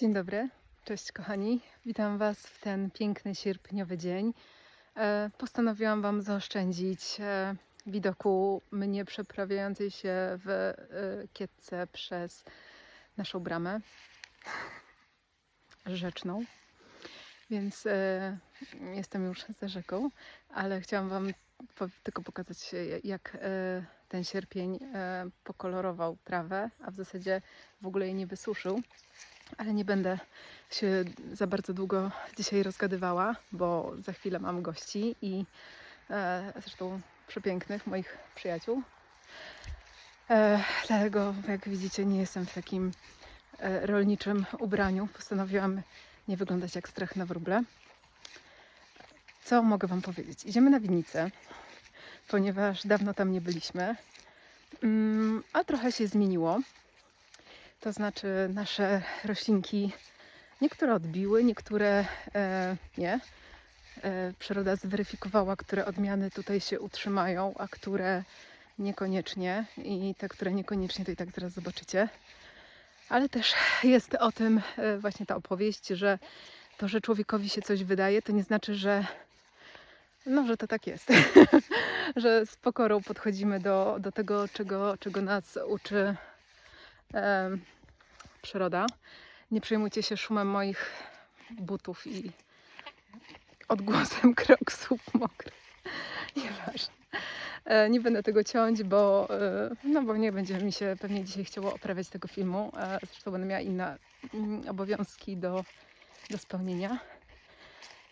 Dzień dobry, cześć kochani. Witam Was w ten piękny sierpniowy dzień. E, Postanowiłam Wam zaoszczędzić e, widoku mnie przeprawiającej się w e, kietce przez naszą bramę rzeczną. Więc jestem już za rzeką, ale chciałam Wam tylko pokazać, jak ten sierpień pokolorował trawę, a w zasadzie w ogóle jej nie wysuszył. Ale nie będę się za bardzo długo dzisiaj rozgadywała, bo za chwilę mam gości i e, zresztą przepięknych moich przyjaciół. E, dlatego, jak widzicie, nie jestem w takim e, rolniczym ubraniu. Postanowiłam nie wyglądać jak strach na wróble. Co mogę Wam powiedzieć? Idziemy na winnicę, ponieważ dawno tam nie byliśmy, mm, a trochę się zmieniło. To znaczy nasze roślinki, niektóre odbiły, niektóre e, nie. E, przyroda zweryfikowała, które odmiany tutaj się utrzymają, a które niekoniecznie. I te, które niekoniecznie, to i tak zaraz zobaczycie. Ale też jest o tym e, właśnie ta opowieść, że to, że człowiekowi się coś wydaje, to nie znaczy, że no, że to tak jest. że z pokorą podchodzimy do, do tego, czego, czego nas uczy em, przyroda. Nie przejmujcie się szumem moich butów i odgłosem kroksów mokrych. Nieważne. E, Nie będę tego ciąć, bo, e, no bo nie będzie mi się pewnie dzisiaj chciało oprawiać tego filmu. E, Zresztą będę miała inne mm, obowiązki do, do spełnienia.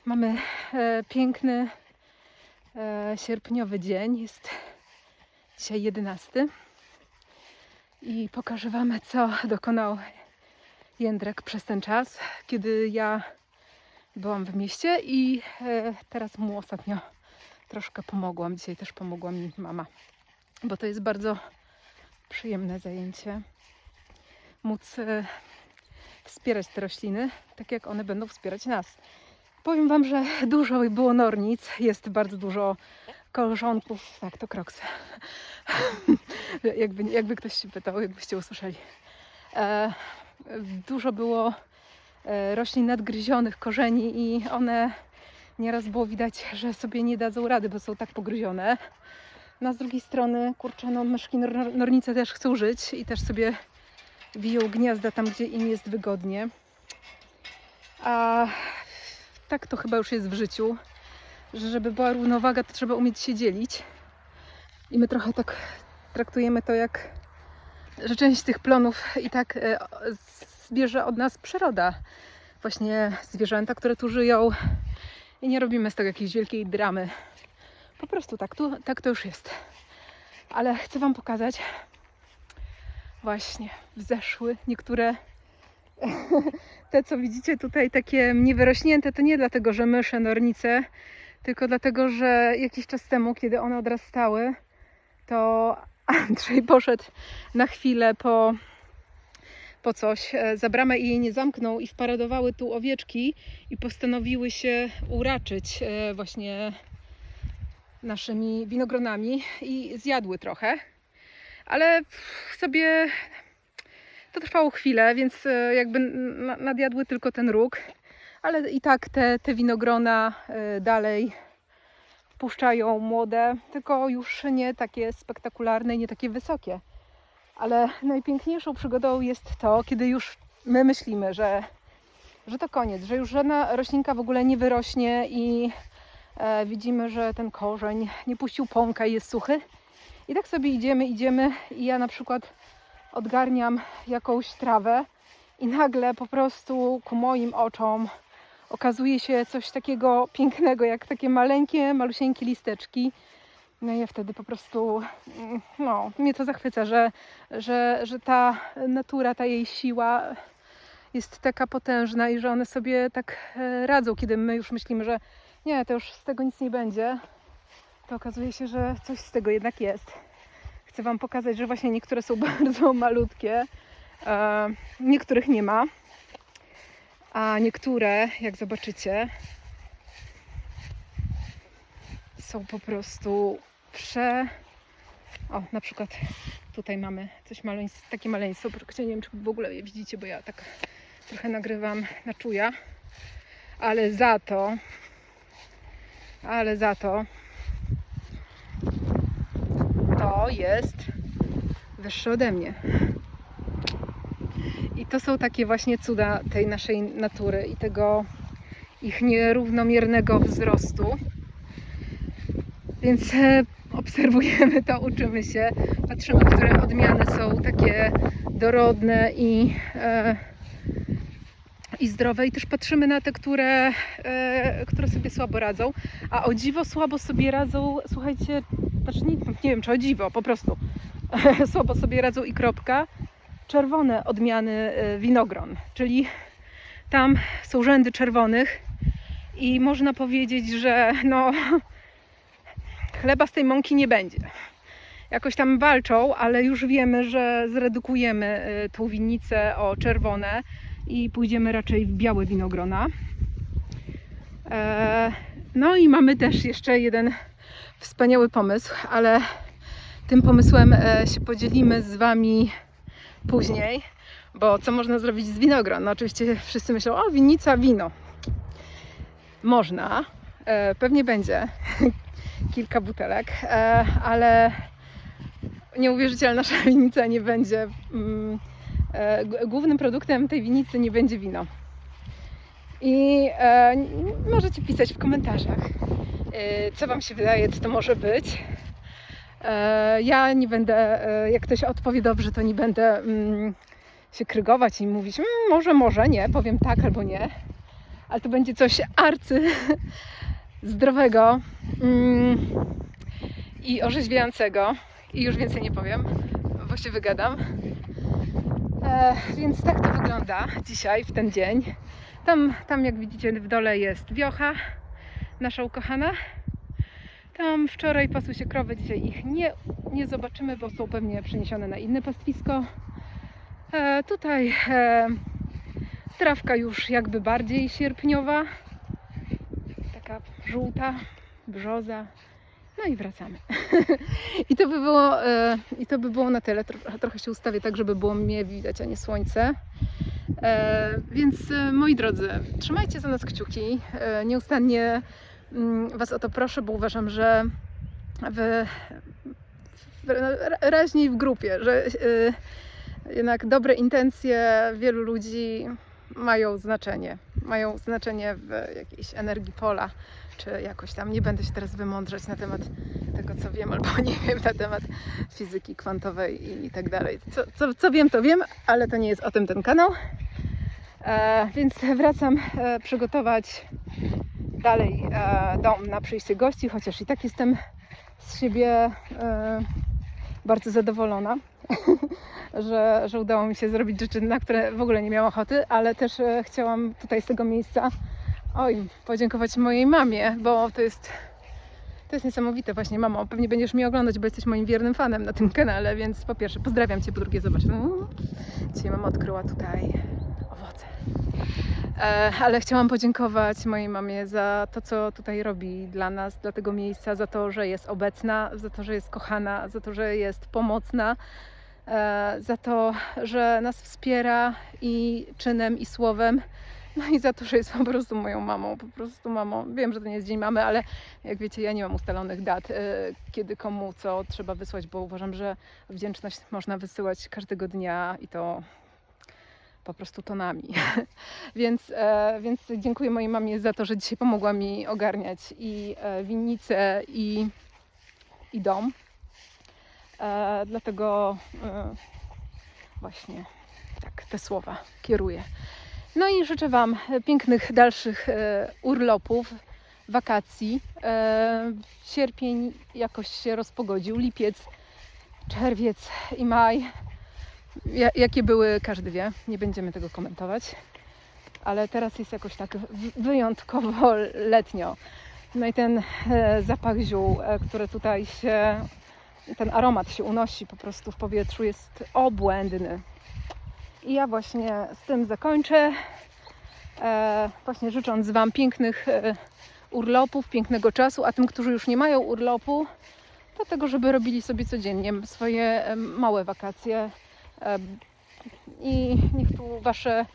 Mamy e, piękny e, sierpniowy dzień. Jest dzisiaj 11. I pokażę Wam, co dokonał Jędrek przez ten czas, kiedy ja byłam w mieście i e, teraz mu ostatnio troszkę pomogłam. Dzisiaj też pomogła mi mama, bo to jest bardzo przyjemne zajęcie. Móc e, wspierać te rośliny, tak jak one będą wspierać nas. Powiem Wam, że dużo było nornic, jest bardzo dużo koleżanków, tak, to kroksy. jakby, jakby ktoś się pytał, jakbyście usłyszeli. E, dużo było e, roślin nadgryzionych, korzeni i one nieraz było widać, że sobie nie dadzą rady, bo są tak pogryzione. No, a z drugiej strony, kurczę, no, myszki nor- nornice też chcą żyć i też sobie wiją gniazda tam, gdzie im jest wygodnie. A tak to chyba już jest w życiu, że żeby była równowaga, to trzeba umieć się dzielić. I my trochę tak traktujemy to jak, że część tych plonów i tak e, zbierze od nas przyroda. Właśnie zwierzęta, które tu żyją. I nie robimy z tego jakiejś wielkiej dramy. Po prostu tak, tu, tak to już jest. Ale chcę Wam pokazać właśnie wzeszły niektóre te, co widzicie tutaj, takie niewyrośnięte, to nie dlatego, że mysze, nornice, tylko dlatego, że jakiś czas temu, kiedy one odrastały, to Andrzej poszedł na chwilę po, po coś e, za bramę i jej nie zamknął i wparadowały tu owieczki i postanowiły się uraczyć e, właśnie naszymi winogronami i zjadły trochę. Ale sobie to trwało chwilę, więc e, jakby na- nadjadły tylko ten róg, ale i tak te, te winogrona e, dalej puszczają młode, tylko już nie takie spektakularne i nie takie wysokie. Ale najpiękniejszą przygodą jest to, kiedy już my myślimy, że, że to koniec, że już żadna roślinka w ogóle nie wyrośnie i e, widzimy, że ten korzeń nie puścił pąka i jest suchy. I tak sobie idziemy, idziemy i ja na przykład odgarniam jakąś trawę i nagle po prostu ku moim oczom okazuje się coś takiego pięknego, jak takie maleńkie, malusieńkie listeczki. No i ja wtedy po prostu, no, mnie to zachwyca, że, że, że ta natura, ta jej siła jest taka potężna i że one sobie tak e, radzą, kiedy my już myślimy, że nie, to już z tego nic nie będzie, to okazuje się, że coś z tego jednak jest. Chcę Wam pokazać, że właśnie niektóre są bardzo malutkie, e, niektórych nie ma, a niektóre, jak zobaczycie, są po prostu prze... O, na przykład tutaj mamy coś maleńs takie maleństwo, chociaż nie wiem, czy w ogóle je widzicie, bo ja tak trochę nagrywam na czuja, ale za to, ale za to to jest wyższe ode mnie. I to są takie właśnie cuda tej naszej natury i tego ich nierównomiernego wzrostu. Więc e, obserwujemy to, uczymy się, patrzymy, które odmiany są takie dorodne i, e, i zdrowe, i też patrzymy na te, które, e, które sobie słabo radzą. A o dziwo słabo sobie radzą, słuchajcie, znaczy nie, nie wiem czy o dziwo, po prostu słabo sobie radzą i kropka. Czerwone odmiany e, winogron, czyli tam są rzędy czerwonych i można powiedzieć, że no chleba z tej mąki nie będzie. Jakoś tam walczą, ale już wiemy, że zredukujemy y, tą winnicę o czerwone i pójdziemy raczej w białe winogrona. E, No i mamy też jeszcze jeden wspaniały pomysł, ale tym pomysłem e, się podzielimy z Wami później, bo co można zrobić z winogron? No oczywiście wszyscy myślą, o winnica, wino. Można, e, pewnie będzie kilka butelek, e, ale nie uwierzycie, ale nasza winnica nie będzie. mm, e, Głównym produktem tej winnicy nie będzie wino. I e, możecie pisać w komentarzach, e, co Wam się wydaje, co to może być. E, ja nie będę, e, jak ktoś odpowie dobrze, to nie będę mm, się krygować i mówić, mm, może, może, nie, powiem tak albo nie. Ale to będzie coś arcy zdrowego mm, i orzeźwiającego. I już więcej nie powiem, bo się wygadam. E, więc tak to wygląda dzisiaj, w ten dzień. Tam, tam jak widzicie w dole jest wiocha, nasza ukochana. Tam wczoraj pasły się krowy, dzisiaj ich nie, nie zobaczymy, bo są pewnie przeniesione na inne pastwisko. E, tutaj e, trawka już jakby bardziej sierpniowa, taka żółta, brzoza. No i wracamy. I to by było, e, i to by było na tyle. Tro- Trochę się ustawię tak, żeby było mnie widać, a nie słońce. E, więc e, moi drodzy, trzymajcie za nas kciuki. E, nieustannie Was o to proszę, bo uważam, że w, ra- raźniej w grupie, że e, jednak dobre intencje wielu ludzi mają znaczenie. Mają znaczenie w jakiejś energii pola, czy jakoś tam. Nie będę się teraz wymądrzać na temat tego, co wiem, albo nie wiem na temat fizyki kwantowej i tak dalej. Co, co, co wiem, to wiem, ale to nie jest o tym ten kanał. E, więc wracam e, przygotować dalej e, dom na przyjście gości, chociaż i tak jestem z siebie e, bardzo zadowolona, że, że udało mi się zrobić rzeczy, na które w ogóle nie miałam ochoty, ale też e, chciałam tutaj z tego miejsca oj, podziękować mojej mamie, bo to jest to jest niesamowite. Właśnie, mamo, pewnie będziesz mnie oglądać, bo jesteś moim wiernym fanem na tym kanale, więc po pierwsze pozdrawiam Cię, po drugie zobacz, no, dzisiaj mama odkryła tutaj owoce. E, ale chciałam podziękować mojej mamie za to, co tutaj robi dla nas, dla tego miejsca, za to, że jest obecna, za to, że jest kochana, za to, że jest pomocna, e, za to, że nas wspiera i czynem, i słowem. No i za to, że jest po prostu moją mamą, po prostu mamą. Wiem, że to nie jest dzień mamy, ale jak wiecie, ja nie mam ustalonych dat, e, kiedy komu co trzeba wysłać, bo uważam, że wdzięczność można wysyłać każdego dnia i to po prostu tonami. więc, e, więc dziękuję mojej mamie za to, że dzisiaj pomogła mi ogarniać i e, winnicę, i, i dom. E, dlatego e, właśnie tak te słowa kieruję. No i życzę Wam pięknych dalszych e, urlopów, wakacji. E, sierpień jakoś się rozpogodził, lipiec, czerwiec i maj. Ja, jakie były, każdy wie, nie będziemy tego komentować. Ale teraz jest jakoś tak wyjątkowo letnio. No i ten e, zapach ziół, e, który tutaj się, ten aromat się unosi po prostu w powietrzu, jest obłędny. I ja właśnie z tym zakończę. E, właśnie życząc Wam pięknych urlopów, pięknego czasu, a tym, którzy już nie mają urlopu, to tego, żeby robili sobie codziennie swoje małe wakacje. I niech tu Wasze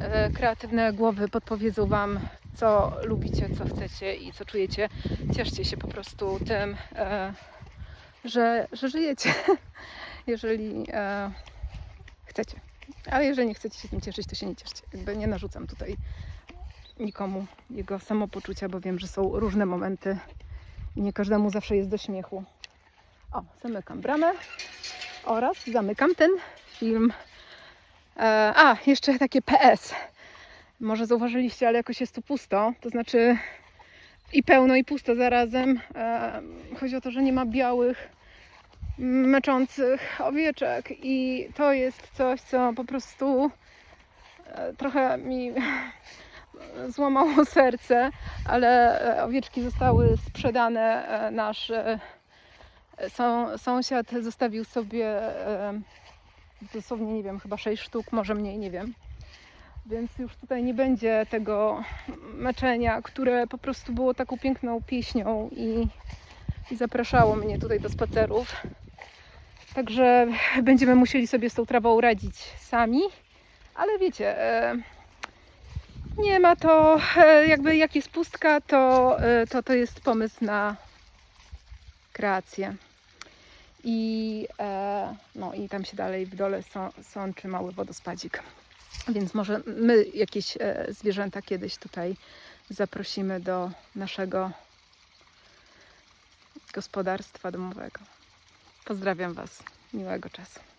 e, kreatywne głowy podpowiedzą Wam, co lubicie, co chcecie i co czujecie. Cieszcie się po prostu tym, e, że, że żyjecie, jeżeli e, chcecie. Ale jeżeli nie chcecie się tym cieszyć, to się nie cieszcie. Jakby nie narzucam tutaj nikomu jego samopoczucia, bo wiem, że są różne momenty i nie każdemu zawsze jest do śmiechu. O, zamykam bramę oraz zamykam ten film. E, a, jeszcze takie PS. Może zauważyliście, ale jakoś jest tu pusto. To znaczy i pełno, i pusto zarazem. E, chodzi o to, że nie ma białych, meczących owieczek. I to jest coś, co po prostu e, trochę mi złamało serce, ale owieczki zostały sprzedane. Nasz są, sąsiad zostawił sobie dosłownie, nie wiem, chyba 6 sztuk, może mniej, nie wiem. Więc już tutaj nie będzie tego meczenia, które po prostu było taką piękną pieśnią i, i zapraszało mnie tutaj do spacerów. Także będziemy musieli sobie z tą trawą radzić sami, ale wiecie, e, nie ma to, e, jakby jak jest pustka, to, e, to to jest pomysł na kreację. I, e, no, I tam się dalej w dole są, sączy mały wodospadzik. Więc może my jakieś e, zwierzęta kiedyś tutaj zaprosimy do naszego gospodarstwa domowego. Pozdrawiam Was. Miłego czasu.